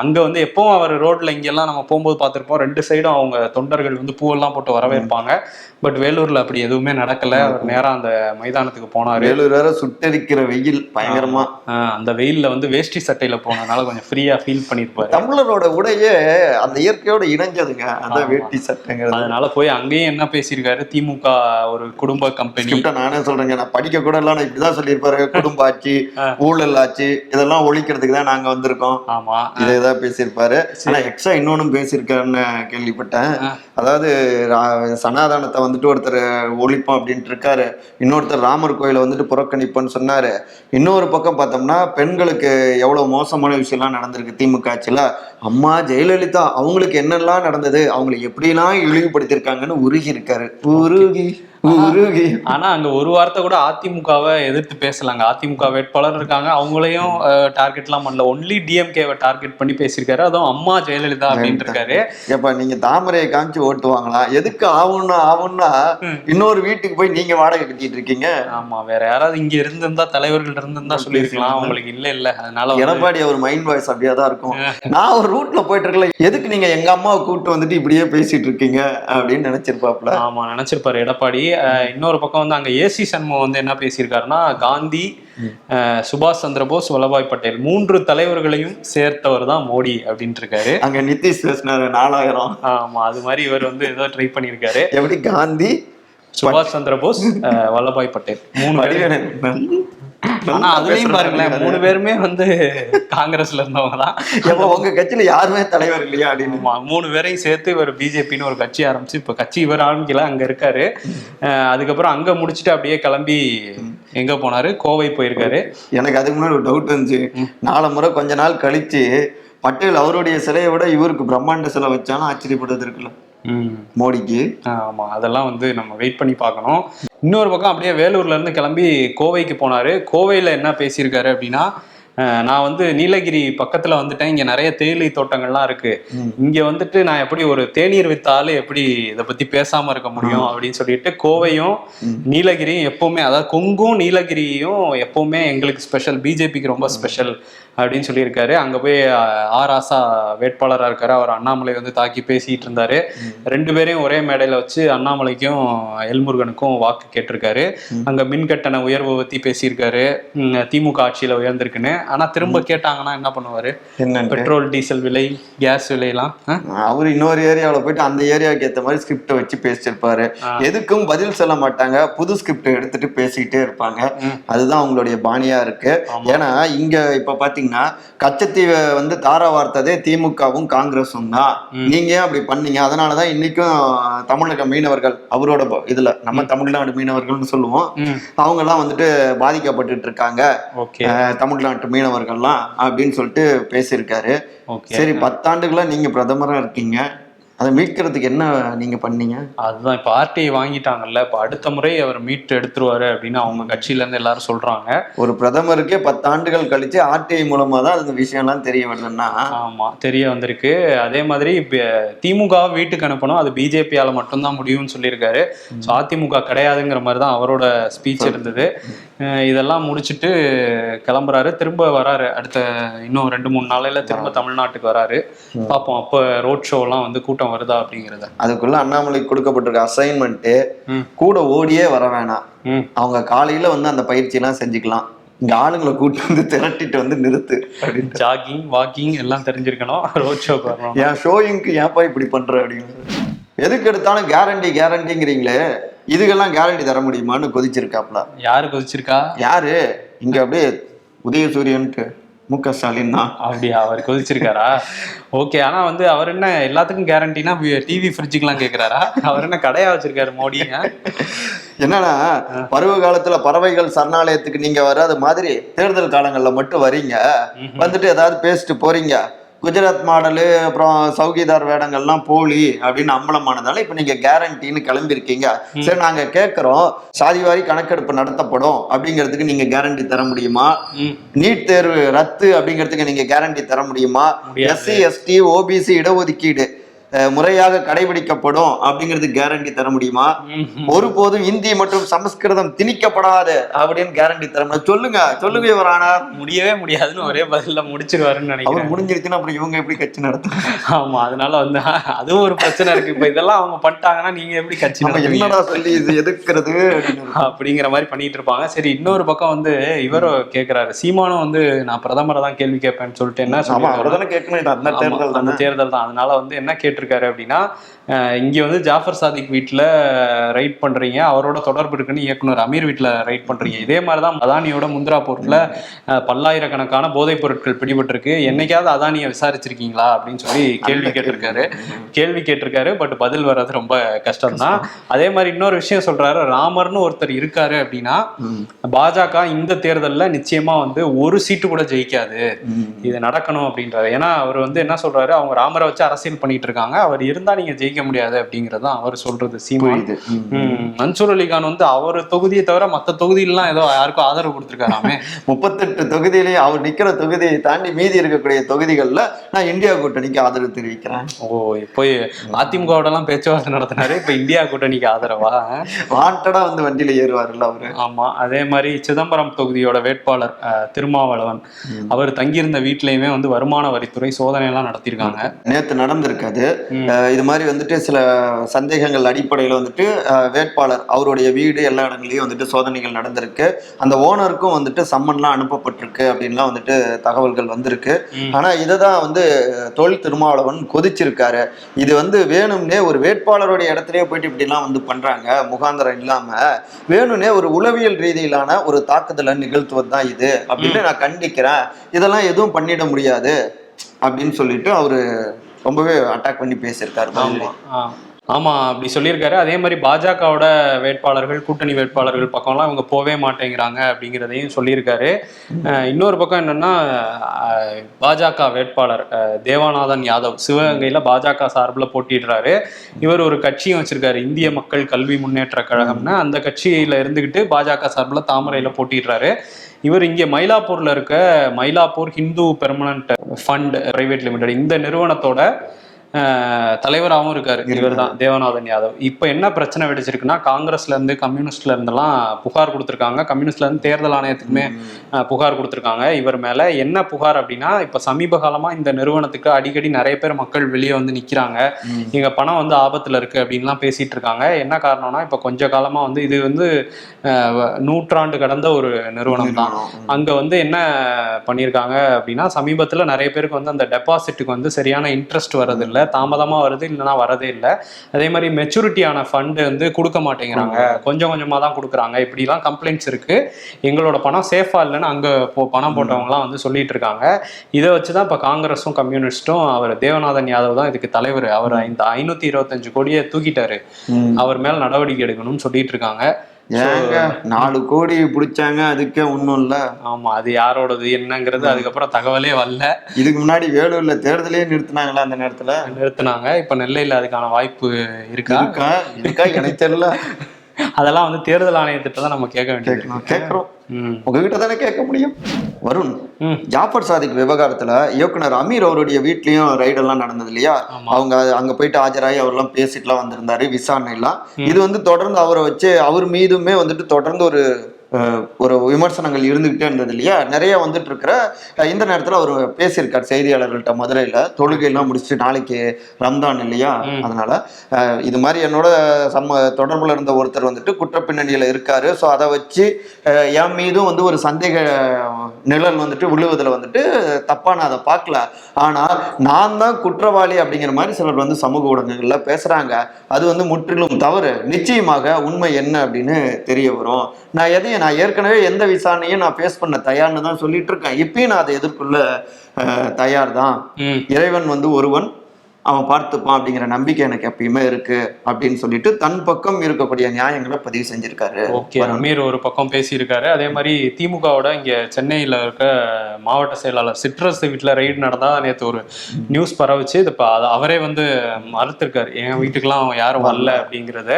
அங்க வந்து எப்பவும் அவர் ரோட்ல இங்கெல்லாம் நம்ம போகும்போது பார்த்திருப்போம். ரெண்டு சைடும் அவங்க தொண்டர்கள் வந்து பூவெல்லாம் போட்டு வரவேற்பாங்க. பட் வேலூர்ல அப்படி எதுவுமே நடக்கல. அவர் நேரா அந்த மைதானத்துக்கு போனாரு. வேலூர் வேற சுட்டரிக்கிற வெயில் பயங்கரமா. அந்த வெயில்ல வந்து வேஷ்டி சட்டையில போனதுனால கொஞ்சம் ஃப்ரீயா ஃபீல் பண்ணிருப்பாரு. தமிழரோட உடையே அந்த இயற்கையோட இணைஞ்சதுங்க ஆமா. வேட்டி சட்டைங்கிறது. அதனால போய் அங்கேயும் என்ன பேசியிருக்காரு? திமுக ஒரு குடும்ப கம்பெனி நானே சொல்றேங்க. நான் படிக்க கூட இல்ல நான் இப்படிதான் சொல்லியிருப்பாரு குடும்ப ஆட்சி ஆ. ஊழல் ஆட்சி இதெல்லாம் ஒழிக்கிறதுக்கு தான் நாங்க வந்திருக்கோம். ஆமா. இதை தான் பேசியிருப்பாரு. ஆனா எக்ஸ்ட்ரா இன்னொன்னு பேசியிருக்காருன்னு கேள்விப்பட்டேன். அதாவது சனாதனத்தை வந்துட்டு ஒருத்தர் ஒழிப்போம் அப்படின்ட்டு இருக்காரு. இன்னொருத்தர் ராமர் கோயிலை வந்துட்டு புறக்கணிப்போன்னு சொன்னாரு. இன்னொரு பக்கம் பார்த்தோம்னா பெண்களுக்கு எவ்வளவு மோசமான விஷயம்லாம் நடந்திருக்கு திமுக ஆட்சியில. அம்மா ஜெயலலிதா அவங்களுக்கு என்னெல்லாம் நடந்தது அவங்களை எப்படிலாம் இழிவுபடுத்தியிருக்காங்கன்னு உருகி இருக்காரு. உருகி. ஆனா அங்க ஒரு வார்த்தை கூட அதிமுகவை எதிர்த்து பேசலாங்க. அதிமுக வேட்பாளர் இருக்காங்க. அவங்களையும் டார்கெட்லாம் பண்ணல. ஒன்லி டிஎம்கேவை டார்கெட் பண்ணி பேசியிருக்காரு. அதுவும் அம்மா ஜெயலலிதா அப்படின்னு இருக்காரு. ஏப்பா நீங்க தாமரையை காமிச்சு ஓட்டுவாங்களா? எதுக்கு ஆகும்னா ஆகும்னா இன்னொரு வீட்டுக்கு போய் நீங்க வாடகை கட்டிட்டு இருக்கீங்க? ஆமா வேற யாராவது இங்க இருந்திருந்தா தலைவர்கள் இருந்திருந்தா சொல்லியிருக்கலாம். அவங்களுக்கு இல்ல இல்ல. அதனால எடப்பாடி அவர் மைண்ட் வாய்ஸ் அப்படியே தான் இருக்கும். நான் ஒரு ரூட்ல போயிட்டு இருக்கல. எதுக்கு நீங்க எங்க அம்மாவை கூப்பிட்டு வந்துட்டு இப்படியே பேசிட்டு இருக்கீங்க? அப்படின்னு நினைச்சிருப்பாப்ல ஆமா நினைச்சிருப்பாரு. எடப்பாடி இன்னொரு பக்கம் வந்து அங்க ஏசி சண்முகம் வந்து என்ன பேசியிருக்காருன்னா காந்தி சுபாஷ் சந்திர போஸ் வல்லபாய் பட்டேல் மூன்று தலைவர்களையும் சேர்த்தவர் தான் மோடி அப்படின்ட்டு இருக்காரு அங்க நிதிஷ் பேசினாரு நாலாயிரம். ஆமா அது மாதிரி இவர் வந்து ஏதோ ட்ரை பண்ணியிருக்காரு. எப்படி காந்தி சுபாஷ் சந்திர போஸ் அஹ், வல்லபாய் பட்டேல் மூணு ஆனா அதுலயும் பாருங்களேன் மூணு பேருமே வந்து காங்கிரஸ்ல இருந்தவங்க தான் ஏப்பா உங்க கட்சியில யாருமே தலைவர் இல்லையா அப்படின்னு? மூணு பேரையும் சேர்த்து இவர் பிஜேபின்னு ஒரு கட்சி ஆரம்பிச்சு இப்ப கட்சி இவர் ஆரம்பிக்கல அங்க இருக்காரு. அஹ் அதுக்கப்புறம் அங்க முடிச்சுட்டு அப்படியே கிளம்பி எங்க போனாரு? கோவை போயிருக்காரு. எனக்கு அதுக்கு முன்னாடி ஒரு டவுட் வந்துச்சு நாலு முறை கொஞ்ச நாள் கழிச்சு பட்டேல் அவருடைய சிலையை விட இவருக்கு பிரம்மாண்ட சிலை வச்சாலும் ஆச்சரியப்படுறது இருக்குல்ல. மோடிக்கு. ஆமா. அதெல்லாம் வந்து நம்ம வெயிட் பண்ணி பார்க்கணும். இன்னொரு பக்கம் அப்படியே வேலூர்ல இருந்து கிளம்பி கோவைக்கு போனாரு. கோவையில என்ன பேசியிருக்காரு அப்படின்னா நான் வந்து நீலகிரி பக்கத்துல வந்துட்டேன். இங்க நிறைய தேயிலை தோட்டங்கள்லாம் இருக்கு. இங்க வந்துட்டு நான் எப்படி ஒரு தேநீர் வித்தாலும் எப்படி இதை பத்தி பேசாம இருக்க முடியும் அப்படின்னு சொல்லிட்டு கோவையும். நீலகிரியும் எப்பவுமே அதாவது கொங்கும் நீலகிரியும் எப்பவுமே எங்களுக்கு ஸ்பெஷல் பிஜேபிக்கு ரொம்ப ஸ்பெஷல் அப்படின்னு சொல்லியிருக்காரு. அங்க போய் ஆர் ஆசா வேட்பாளரா இருக்காரு. அவர் அண்ணாமலை வந்து தாக்கி பேசிட்டு இருந்தாரு. ரெண்டு பேரையும் ஒரே மேடையில வச்சு அண்ணாமலைக்கும் எல்முருகனுக்கும் வாக்கு கேட்டிருக்காரு. அங்க மின் கட்டண உயர்வை பத்தி பேசியிருக்காரு. திமுக ஆட்சியில உயர்ந்திருக்குன்னு. ஆனா திரும்ப கேட்டாங்கன்னா என்ன பண்ணுவாரு? என்னன்னு பெட்ரோல் டீசல் விலை கேஸ் விலையெல்லாம்? அவர் இன்னொரு ஏரியாவுல போயிட்டு அந்த ஏரியாவுக்கு ஏத்த மாதிரி ஸ்கிரிப்ட வச்சு பேசியிருப்பாரு. எதுக்கும் பதில் சொல்ல மாட்டாங்க. புது ஸ்கிரிப்ட் எடுத்துட்டு பேசிக்கிட்டே இருப்பாங்க. அதுதான் அவங்களுடைய பாணியா இருக்கு. ஏன்னா இங்க இப்ப பாத்தீங்கன்னா கச்சத்தீவை வந்து தாரா வார்த்ததே திமுகவும் காங்கிரஸும் தான். நீங்க ஏன் அப்படி பண்ணீங்க? அதனாலதான் இன்னைக்கும் தமிழக மீனவர்கள் அவரோட இதுல நம்ம தமிழ்நாடு மீனவர்கள்னு சொல்லுவோம். அவங்க எல்லாம் வந்துட்டு பாதிக்கப்பட்டுட்டு இருக்காங்க. தமிழ்நாட்டு மீனவர்கள்லாம் அப்படின்னு சொல்லிட்டு பேசியிருக்காரு. சரி பத்தாண்டுகளா நீங்க பிரதமரா இருக்கீங்க. அதை மீட்கிறதுக்கு என்ன நீங்க பண்ணீங்க? அதுதான் இப்ப ஆர்டிஐ வாங்கிட்டாங்கல்ல இப்ப அடுத்த முறை அவர் மீட் எடுத்துருவாரு அப்படின்னு அவங்க கட்சியில இருந்து எல்லாரும் சொல்றாங்க. ஒரு பிரதமருக்கே பத்தாண்டுகள் கழிச்சு ஆர்டிஐ மூலமா தான் அந்த விஷயம்லாம் தெரிய வருதுன்னா? ஆமா தெரிய வந்திருக்கு. அதே மாதிரி இப்ப திமுக வீட்டுக்கு அனுப்பணும் அது பிஜேபியால மட்டும்தான் முடியும்னு சொல்லியிருக்காரு. ஸோ அதிமுக கிடையாதுங்கிற மாதிரி தான் அவரோட ஸ்பீச் இருந்தது. இதெல்லாம் முடிச்சுட்டு கிளம்புறாரு. திரும்ப வராரு. அடுத்த இன்னும் ரெண்டு மூணு நாளையில திரும்ப தமிழ்நாட்டுக்கு வராரு. பார்ப்போம். அப்ப ரோட் ஷோலாம் வந்து கூட்டம் வருதா அப்படிங்கிறத. அதுக்குள்ள அண்ணாமலைக்கு கொடுக்கப்பட்டிருக்க அசைன்மெண்ட். கூட ஓடியே வர வேணாம். அவங்க காலையில வந்து அந்த பயிற்சி எல்லாம் செஞ்சுக்கலாம். இங்க ஆளுங்களை கூட்டு வந்து திரட்டிட்டு வந்து நிறுத்து ஜாகிங் வாக்கிங் எல்லாம் தெரிஞ்சிருக்கணும். ரோட் வரணும் என் ஷோயிங்க்கு ஏன்ப்பா இப்படி பண்ற அப்படின்னு. எதுக்கு எடுத்தாலும் கேரண்டி கேரண்டிங்கிறீங்களே இதுக்கெல்லாம் கேரண்டி தர முடியுமான்னு கொதிச்சிருக்காப்ல. யாரு கொதிச்சிருக்கா? யாரு? இங்க அப்படியே உதயசூரியன்ட்டு. மு க ஸ்டாலின் தான் அப்படியா அவர் கொதிச்சிருக்காரா? ஓகே ஆனா வந்து அவர் என்ன எல்லாத்துக்கும் கேரண்டினா டிவி ஃப்ரிட்ஜுக்கெல்லாம் கேக்குறாரா? அவர் என்ன கடையா வச்சிருக்காரு மோடி ஆ? என்னன்னா பருவ காலத்துல பறவைகள் சரணாலயத்துக்கு நீங்க வராத மாதிரி தேர்தல் காலங்கள்ல மட்டும் வரீங்க. வந்துட்டு ஏதாவது பேசிட்டு போறீங்க. குஜராத் மாடலு அப்புறம் சௌகிதார் வேடங்கள்லாம் போலி அப்படின்னு அம்பலமானதால இப்ப நீங்க கேரண்டின்னு கிளம்பியிருக்கீங்க. சரி நாங்க கேட்கறோம் சாதிவாரி கணக்கெடுப்பு நடத்தப்படும் அப்படிங்கிறதுக்கு நீங்க கேரண்டி தர முடியுமா? நீட் தேர்வு ரத்து அப்படிங்கிறதுக்கு நீங்க கேரண்டி தர முடியுமா. எஸ்சி எஸ்டி ஓபிசி இடஒதுக்கீடு. முறையாக கடைபிடிக்கப்படும் அப்படிங்கிறதுக்கு கேரண்டி தர முடியுமா. ஒருபோதும் இந்தி மற்றும் சமஸ்கிருதம் திணிக்கப்படாது அப்படின்னு கேரண்டி தர முடியும். சொல்லுங்க சொல்லுங்க இவரானா. முடியவே முடியாதுன்னு ஒரே பதில்ல முடிச்சிருவாருன்னு நினைக்கிறேன். அவர் முடிஞ்சிருச்சுன்னா அப்புறம் இவங்க எப்படி கட்சி நடத்தும் ஆமா அதனால வந்து அதுவும் ஒரு பிரச்சனை இருக்கு. இப்ப இதெல்லாம் அவங்க பண்ணிட்டாங்கன்னா நீங்க எப்படி கட்சி என்னடா சொல்லி இது எதுக்குறது அப்படிங்கிற மாதிரி பண்ணிட்டு இருப்பாங்க. சரி இன்னொரு பக்கம் வந்து இவரும் கேக்குறாரு. சீமானும் வந்து நான் பிரதமரை தான் கேள்வி கேட்பேன்னு சொல்லிட்டு என்ன அவர் தானே கேட்கணும் அந்த தேர்தல் தானே? அதனால வந்து என்ன கேட்டிருக்காரு அப்படின்னா இங்க வந்து ஜாஃபர் சாதிக் வீட்டுல ரைட் பண்றீங்க. அவரோட தொடர்பு இருக்குன்னு இயக்குனர் அமீர் வீட்டுல ரைட் பண்றீங்க. இதே மாதிரிதான் அதானியோட முந்திரா போர்ட்ல அஹ், பல்லாயிரக்கணக்கான போதைப் பொருட்கள் பிடிபட்டிருக்கு. என்னைக்காவது அதானியை விசாரிச்சிருக்கீங்களா? அப்படின்னு சொல்லி கேள்வி கேட்டிருக்காரு. கேள்வி கேட்டிருக்காரு பட் பதில் வர்றது ரொம்ப கஷ்டம். தான் அதே மாதிரி இன்னொரு விஷயம் சொல்றாரு ராமர்னு ஒருத்தர் இருக்காரு அப்படின்னா. பாஜக இந்த தேர்தல்ல நிச்சயமா வந்து ஒரு சீட்டு கூட ஜெயிக்காது. இது நடக்கணும் அப்படின்றாரு. ஏன்னா அவர் வந்து என்ன சொல்றாரு? அவங்க ராமரை வச்சு அரசியல் பண்ணிட்டு இருக்காங்க. அவர் இருந்தா நீங்க ஜெயிக்க முடியாது அப்படிங்கறது தான் அவர் சொல்றது சீமான். மன்சூர் அலிகான் வந்து அவர் தொகுதியை தவிர மத்த தொகுதியிலாம் ஏதோ யாருக்கும் ஆதரவு கொடுத்துருக்காராமே. முப்பத்தெட்டு தொகுதியிலேயே அவர் நிக்கிற தொகுதியை தாண்டி மீதி இருக்கக்கூடிய தொகுதிகள்ல நான் இந்தியா கூட்டணிக்கு ஆதரவு தெரிவிக்கிறேன். ஓ போய் அதிமுகவோட எல்லாம் பேச்சுவார்த்தை நடத்தினாரு இப்ப இந்தியா கூட்டணிக்கு ஆதரவா? வாண்டடா வந்து வண்டியில ஏறுவாருல்ல அவரு. ஆமா அதே மாதிரி சிதம்பரம் தொகுதியோட வேட்பாளர் திருமாவளவன். அவர் தங்கியிருந்த வீட்லயுமே வந்து வருமான வரித்துறை சோதனை எல்லாம் நடத்தியிருக்காங்க. நேத்து நடந்திருக்காது இது மாதிரி வந்துட்டு சில சந்தேகங்கள் அடிப்படையில் வந்துட்டு வேட்பாளர் அவருடைய வீடு எல்லா இடங்களையும் வந்துட்டு சோதனைகள் நடந்திருக்கு. அந்த ஓனருக்கும் வந்துட்டு சம்மன்லாம் அனுப்பப்பட்டிருக்கு அப்படின்லாம் வந்துட்டு தகவல்கள் வந்திருக்கு. ம். ஆனா இதை தான் வந்து தொழில் திருமாவளவன் கொதிச்சிருக்காரு. இது வந்து வேணும்னே ஒரு வேட்பாளருடைய இடத்துலயே போயிட்டு இப்படிலாம் வந்து பண்றாங்க. முகாந்திரம் இல்லாம வேணும்னே ஒரு உளவியல் ரீதியிலான ஒரு தாக்குதலை நிகழ்த்துவது தான் இது அப்படின்னு நான் கண்டிக்கிறேன். இதெல்லாம் எதுவும் பண்ணிட முடியாது அப்படின்னு சொல்லிட்டு அவரு ரொம்பவே அட்டாக் பண்ணி பேசியிருக்காரு. ஆமா. ஆ. ஆமா அப்படி சொல்லியிருக்காரு. அதே மாதிரி பாஜகவோட வேட்பாளர்கள் கூட்டணி வேட்பாளர்கள் பக்கம்லாம் இவங்க போவே மாட்டேங்கிறாங்க அப்படிங்கிறதையும் சொல்லியிருக்காரு. இன்னொரு பக்கம் என்னன்னா பாஜக வேட்பாளர் தேவாநாதன் யாதவ் சிவகங்கையில பாஜக சார்பில் போட்டிடுறாரு இவர் ஒரு கட்சியும் வச்சிருக்காரு இந்திய மக்கள் கல்வி முன்னேற்ற கழகம்னு. அந்த கட்சியில இருந்துகிட்டு பாஜக சார்பில் தாமரையில போட்டிடுறாரு இவர் இங்கே மயிலாப்பூர்ல இருக்க Mylapore Hindu permanent fund private limited இந்த நிறுவனத்தோட தலைவராகவும் இருக்காரு. இவர் தான் தேவநாதன் யாதவ். இப்போ என்ன பிரச்சனை வெடிச்சிருக்குன்னா காங்கிரஸ்ல இருந்து கம்யூனிஸ்ட்ல இருந்தெல்லாம் புகார் கொடுத்துருக்காங்க. கம்யூனிஸ்ட்ல இருந்து தேர்தல் ஆணையத்துக்குமே புகார் கொடுத்துருக்காங்க. இவர் மேல என்ன புகார் அப்படின்னா இப்போ சமீப காலமா இந்த நிறுவனத்துக்கு அடிக்கடி நிறைய பேர் மக்கள் வெளியே வந்து நிக்கிறாங்க. எங்க பணம் வந்து ஆபத்துல இருக்கு அப்படின்லாம் பேசிட்டு இருக்காங்க. என்ன காரணம்னா இப்போ கொஞ்ச காலமா வந்து இது வந்து நூற்றாண்டு கடந்த ஒரு நிறுவனம் தான். அங்க வந்து என்ன பண்ணியிருக்காங்க அப்படின்னா சமீபத்துல நிறைய பேருக்கு வந்து அந்த டெபாசிட்டுக்கு வந்து சரியான இன்ட்ரெஸ்ட் வரது இல்ல தாமதமா வருது இல்லைன்னா வரதே இல்லை. அதே மாதிரி மெச்சூரிட்டியான ஃபண்டு வந்து கொடுக்க மாட்டேங்கிறாங்க. கொஞ்சம் கொஞ்சமா தான் கொடுக்குறாங்க. இப்படிலாம் கம்ப்ளைண்ட்ஸ் இருக்கு. எங்களோட பணம் சேஃபா இல்லைன்னு அங்க போ பணம் போட்டவங்கலாம் வந்து சொல்லிட்டு இருக்காங்க. இதை வச்சு தான் இப்போ காங்கிரஸும் கம்யூனிஸ்டும் அவர் தேவநாதன் யாதவ் தான் இதுக்கு தலைவர். அவர் இந்த ஐநூத்தி இருபத்தஞ்சு கோடியை தூக்கிட்டாரு. அவர் மேல நடவடிக்கை எடுக்கணும்னு சொல்லிட்டு இருக்காங்க. ஏங்க நாலு கோடி பிடிச்சாங்க அதுக்கே ஒண்ணும் இல்ல. ஆமா அது யாரோடது என்னங்கிறது அதுக்கப்புறம் தகவலே வரல. இதுக்கு முன்னாடி வேலூர்ல தேர்தலே நிறுத்தினாங்களா அந்த நேரத்துல? நிறுத்தினாங்க இப்ப நெல்லையில அதுக்கான வாய்ப்பு இருக்கா? இருக்கா? இருக்கா? எனக்கு தெரியல. அதெல்லாம் வந்து தேர்தல் ஆணையத்திட்ட தான் நம்ம கேட்க வேண்டியது. கேட்கணும். கேட்கிறோம் உங்ககிட்ட தானே கேட்க முடியும்? வருண் ம். ஜாஃபர் சாதிக் விவகாரத்துல இயக்குனர் அமீர் அவருடைய வீட்லயும் ரைடெல்லாம் நடந்தது இல்லையா. அவங்க அங்க போயிட்டு ஆஜராகி அவர்லாம் பேசிட்டுலாம் வந்திருந்தாரு விசாரணை எல்லாம். இது வந்து தொடர்ந்து அவரை வச்சு அவர் மீதுமே வந்துட்டு தொடர்ந்து ஒரு ஒரு விமர்சனங்கள் இருந்துகிட்டே இருந்தது இல்லையா? நிறைய வந்துட்டு இருக்கிற இந்த நேரத்துல அவர் பேசியிருக்கார் செய்தியாளர்கள்ட்ட மதுரையில தொழுகையெல்லாம் முடிச்சுட்டு நாளைக்கு ரம்தான் இல்லையா. அதனால இது மாதிரி என்னோட சம்ம தொடர்புல இருந்த ஒருத்தர் வந்துட்டு குற்ற பின்னணியில இருக்காரு. ஸோ அதை வச்சு என் மீதும் வந்து ஒரு சந்தேக நிழல் வந்துட்டு விழுவதில் வந்துட்டு தப்பா நான் அதை பார்க்கல. ஆனா நான் தான் குற்றவாளி அப்படிங்கிற மாதிரி சிலர் வந்து சமூக ஊடகங்கள்ல பேசுறாங்க. அது வந்து முற்றிலும் தவறு. நிச்சயமாக உண்மை என்ன அப்படின்னு தெரிய வரும். நான் எதையும் நான் ஏற்கனவே எந்த விசாரணையும் நான் ஃபேஸ் பண்ண தயார்னு தான் சொல்லிட்டு இருக்கேன். இப்பயும் நான் அதை எதிர்கொள்ள தயார் தான். இறைவன் வந்து ஒருவன். அவன் பார்த்துப்பான் அப்படிங்கிற நம்பிக்கை எனக்கு எப்பயுமே இருக்கு அப்படின்னு சொல்லிட்டு தன் பக்கம் இருக்கக்கூடிய நியாயங்களை பதிவு செஞ்சிருக்காரு. ஓகே அமீர் ஒரு பக்கம் பேசியிருக்காரு. அதே மாதிரி திமுகவோட இங்க சென்னையில இருக்க மாவட்ட செயலாளர் சிட்ரஸ் வீட்டுல ரெய்டு நடந்தா நேத்து ஒரு நியூஸ் பரவுச்சு. இது அவரே வந்து மறுத்திருக்காரு. என் வீட்டுக்கெல்லாம் யாரும் வரல அப்படிங்கிறத.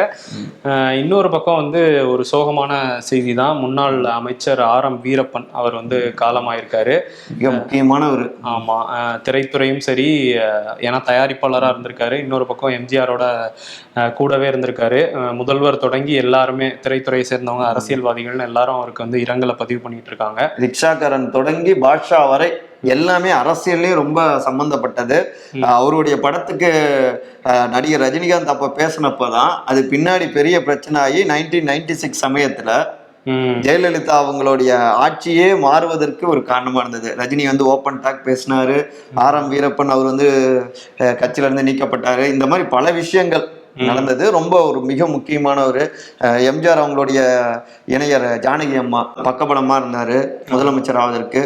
இன்னொரு பக்கம் வந்து ஒரு சோகமான செய்தி தான் முன்னாள் அமைச்சர் ஆர் எம் வீரப்பன் அவர் வந்து காலமாயிருக்காரு. மிக முக்கியமான ஒரு ஆமா திரைத்துறையும் சரி ஏன்னா தயாரிப்பாளரா இருந்திருக்காரு. இன்னொரு பக்கம் எம்ஜிஆரோட கூடவே இருந்திருக்காரு. முதல்வர் தொடங்கி எல்லாருமே திரைத்துறையை சேர்ந்தவங்க அரசியல்வாதிகள்னு எல்லாரும் அவருக்கு வந்து இரங்கலை பதிவு பண்ணிட்டு இருக்காங்க. ரிக்ஷாக்காரன் தொடங்கி பாட்ஷா வரை எல்லாமே அரசியல்லையும் ரொம்ப சம்பந்தப்பட்டது. அவருடைய படத்துக்கு நடிகர் ரஜினிகாந்த் அப்ப பேசினப்பதான் அது பின்னாடி பெரிய பிரச்சனை ஆகி நைன்டீன் நைன்டி சிக்ஸ் சமயத்துல ஜெயலலிதா அவங்களுடைய ஆட்சியே மாறுவதற்கு ஒரு காரணமா இருந்தது. ரஜினி வந்து ஓப்பன் டாக் பேசினாரு. ஆர் எம் வீரப்பன் அவர் வந்து கட்சியில இருந்து நீக்கப்பட்டாரு. இந்த மாதிரி பல விஷயங்கள் நடந்தது. ரொம்ப ஒரு மிக முக்கியமான ஒரு எம்ஜிஆர் அவங்களுடைய இணையர் ஜானகி அம்மா பக்கபலமா இருந்தாரு. முதலமைச்சர் ஆவதற்கு.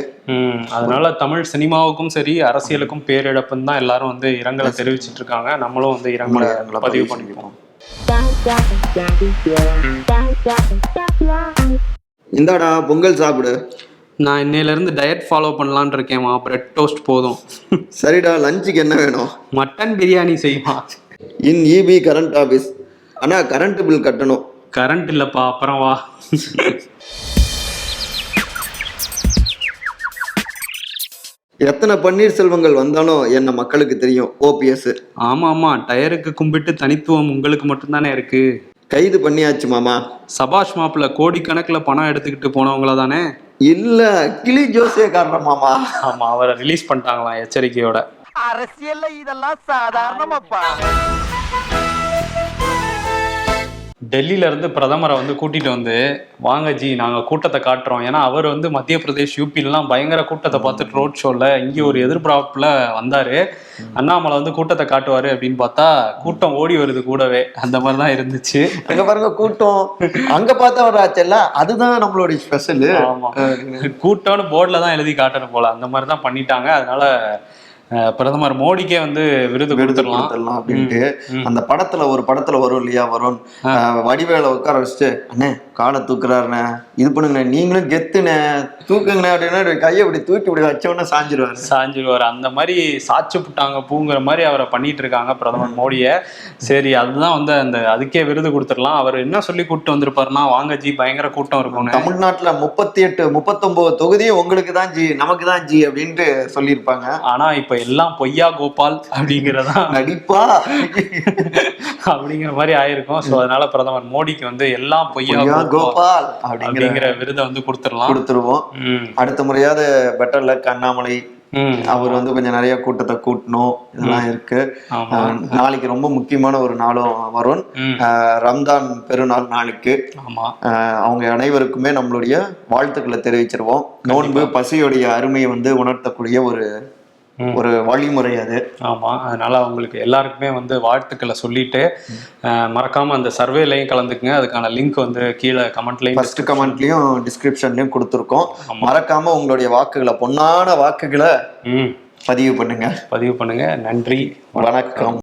அதனால தமிழ் சினிமாவுக்கும் சரி அரசியலுக்கும் பேரிழப்புன்னு தான் எல்லாரும் வந்து இரங்கலை தெரிவிச்சிட்டு இருக்காங்க. நம்மளும் வந்து இரங்கலை பதிவு பண்ணிப்போம். இந்தாடா பொங்கல் சாப்பிடு. நான் இன்னையில இருந்து டயட் ஃபாலோ பண்ணலான்னு இருக்கேன்மா பிரெட் டோஸ்ட் போதும். சரிடா லஞ்சுக்கு என்ன வேணும்? மட்டன் பிரியாணி செய்வான் இன் இபி கரண்ட் ஆஃபீஸ் ஆனா கரண்ட் பில் கட்டணும். கரண்ட் இல்லப்பா அப்புறம் வா. எத்தனை பன்னீர்செல்வங்கள் வந்தாலும் என்ன மக்களுக்கு தெரியும் ஓபிஎஸ். ஆமா ஆமா டயருக்கு கும்பிட்டு தனித்துவம் உங்களுக்கு மட்டும்தானே இருக்கு. கைது பண்ணியாச்சு மாமா. சபாஷ் மாப்பிள்ள கோடிக்கணக்கில் பணம் எடுத்துக்கிட்டு போனவங்கள தானே? இல்ல கிளி ஜோசிய காரணம் மாமா. ஆமா அவரை ரிலீஸ் பண்ணிட்டாங்களாம் எச்சரிக்கையோட. அரசியல்ல இதெல்லாம் சாதாரணமாப்பா. டெல்லியில இருந்து பிரதமரை வந்து கூட்டிட்டு வந்து வாங்க ஜி நாங்க கூட்டத்தை காட்டுறோம். ஏன்னா அவர் வந்து மத்திய பிரதேஷ் யூபிலாம் பயங்கர கூட்டத்தை பார்த்துட்டு ரோட் ஷோல இங்கே ஒரு எதிர்பார்ப்புல வந்தாரு. அண்ணாமலை வந்து கூட்டத்தை காட்டுவாரு அப்படின்னு பார்த்தா கூட்டம் ஓடி வருது கூடவே. அந்த மாதிரி தான் இருந்துச்சு. அங்க பாருங்க கூட்டம். அங்க பார்த்தா ஒரு ஆச்சல்ல அதுதான் நம்மளுடைய ஸ்பெஷல் ஆமா. கூட்டம்னு போர்டில் தான் எழுதி காட்டணும் போல. அந்த மாதிரி தான் பண்ணிட்டாங்க. அதனால பிரதமர் மோடிக்கே வந்து விருது விருது கொடுத்துடலாம். அப்படின்ட்டு. அந்த படத்துல ஒரு படத்துல வரும் இல்லையா வரும் வடிவேல உட்கார வச்சுட்டு அண்ணே காலை தூக்குறாருண்ணே. இது பண்ணுங்கண்ணே நீங்களும் கெத்துண்ணே. தூக்குங்கண்ணே அப்படின்னா கையை இப்படி தூக்கி இப்படி வச்சோன்னே சாஞ்சிருவாரு. சாஞ்சிருவார். அந்த மாதிரி சாச்சு புட்டாங்க பூங்கிற மாதிரி அவரை பண்ணிட்டு இருக்காங்க பிரதமர் மோடியை. சரி அதுதான் வந்து அந்த அதுக்கே விருது கொடுத்துடலாம். அவர் என்ன சொல்லி கூப்பிட்டு வந்திருப்பாருன்னா வாங்க ஜி பயங்கர கூட்டம் இருக்கும்னு. தமிழ்நாட்டுல முப்பத்தி எட்டு முப்பத்தொன்பது தொகுதியும் உங்களுக்கு தான் ஜி நமக்கு தான் ஜி அப்படின்ட்டு சொல்லியிருப்பாங்க. ஆனா இப்ப எல்லாம் பொய்யா கோபால் அப்படிங்கிறதா? நடிப்பா? அப்படிங்கிற மாதிரி ஆயிருக்கும். சோ அதனால பிரதமர் மோடிக்கு வந்து எல்லாம் பொய்யா கோபால் அப்படிங்கிற விருதை வந்து கொடுத்துடலாம். கொடுத்துருவோம். அடுத்த முறையாவது பெட்டர் லக் அண்ணாமலை அவர் வந்து கொஞ்சம் நிறைய கூட்டத்தை கூட்டணும். இதெல்லாம் இருக்கு. நாளைக்கு ரொம்ப முக்கியமான ஒரு நாளும் வரும் ரம்தான் பெருநாள் நாளுக்கு. அவங்க அனைவருக்குமே நம்மளுடைய வாழ்த்துக்களை தெரிவிச்சிருவோம். நோன்பு பசியுடைய அருமையை வந்து உணர்த்தக்கூடிய ஒரு. ஒரு வழிமுறை அது. ஆமா அதனால அவங்களுக்கு எல்லாருக்குமே வந்து வாழ்த்துக்களை சொல்லிட்டு அஹ், மறக்காம அந்த சர்வேலையும் கலந்துக்குங்க. அதுக்கான லிங்க் வந்து கீழே கமெண்ட்லையும் ஃபர்ஸ்ட் கமெண்ட்லயும் டிஸ்கிரிப்ஷன்லயும் கொடுத்துருக்கோம். ஆமா. மறக்காம உங்களுடைய வாக்குகளை பொன்னான வாக்குகளை ம். பதிவு பண்ணுங்க. பதிவு பண்ணுங்க. நன்றி. வணக்கம்.